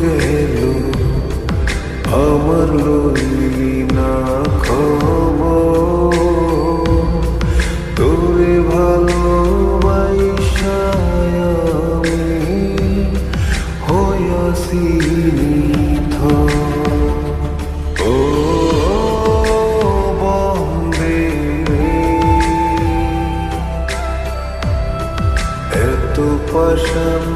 গেল আমার লইলি না খব তোরে ভালো আমি হয়াসি নিথ এত পাশাম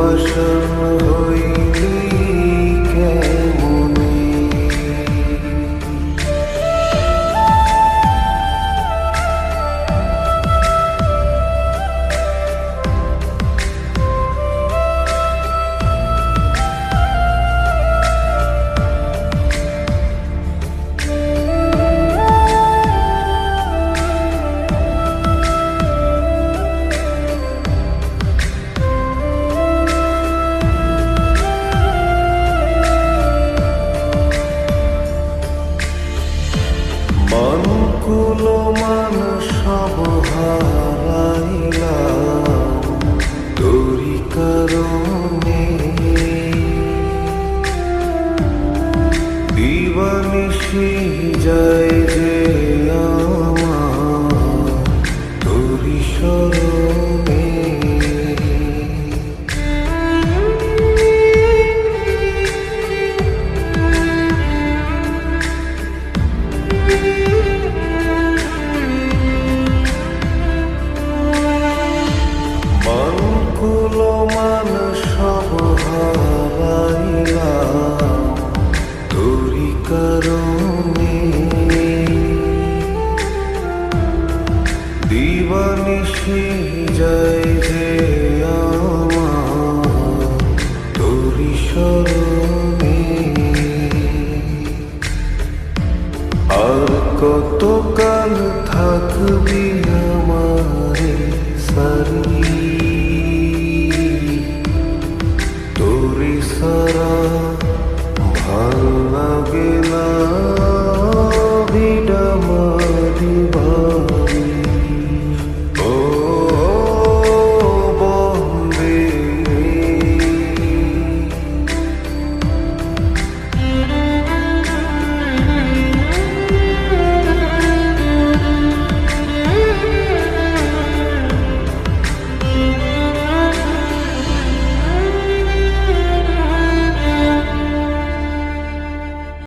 ফসল হইনি হারাইলাম তোরি কারণে দিবানিশি যায় see.